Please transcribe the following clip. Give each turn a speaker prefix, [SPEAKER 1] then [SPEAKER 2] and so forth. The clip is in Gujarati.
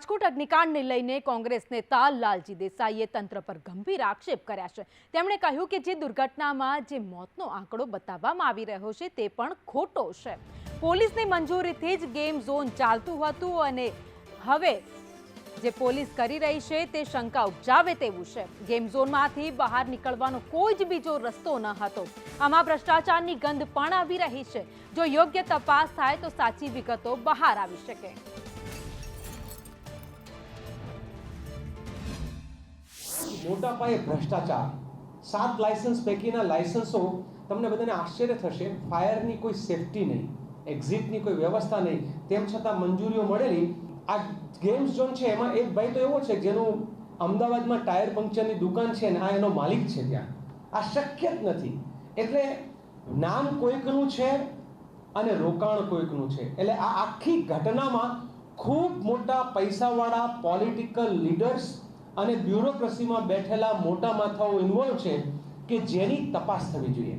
[SPEAKER 1] રાજકોટ અગ્નિકાંડને લઈને કોંગ્રેસ નેતા લાલજી દેસાઈએ તંત્ર પર ગંભીર આક્ષેપ કર્યા છે. તેમણે કહ્યું કે જે દુર્ઘટનામાં જે મોતનો આંકડો બતાવવામાં આવી રહ્યો છે તે પણ ખોટો છે. પોલીસની મંજૂરીથી જ ગેમ ઝોન ચાલતું હતું અને હવે જે પોલીસ કરી રહી છે તે શંકા ઉપજાવે તેવું છે. ગેમ ઝોનમાંથી બહાર નીકળવાનો કોઈ જ બીજો રસ્તો ન હતો. આમાં ભ્રષ્ટાચારની ગંધ પણ આવી રહી છે. જો યોગ્ય તપાસ થાય તો સાચી વિગતો બહાર આવી શકે.
[SPEAKER 2] મોટા પાયે ભ્રષ્ટાચાર. સાત લાયસન્સ પૈકીના લાયસન્સો તમને બધાને આશ્ચર્ય થશે ફાયરની કોઈ સેફટી નહીં એક્ઝિટની કોઈ વ્યવસ્થા નહીં. તેમ છતાં મંજૂરીઓ મળેલી. આ ગેમ્સ ઝોન છે, એમાં એક ભાઈ તો એવો છે, જેનું અમદાવાદમાં ટાયર પંક્ચરની દુકાન છે ને આ એનો માલિક છે ત્યાં. આ શક્ય જ નથી. એટલે નામ કોઈકનું છે અને રોકાણ કોઈકનું છે. એટલે આ આખી ઘટનામાં ખૂબ મોટા પૈસાવાળા પોલિટિકલ લીડર્સ અને બ્યુરોક્રસીમાં બેઠેલા મોટા માથાઓ ઇન્વોલ્વ છે કે જેની તપાસ થવી જોઈએ.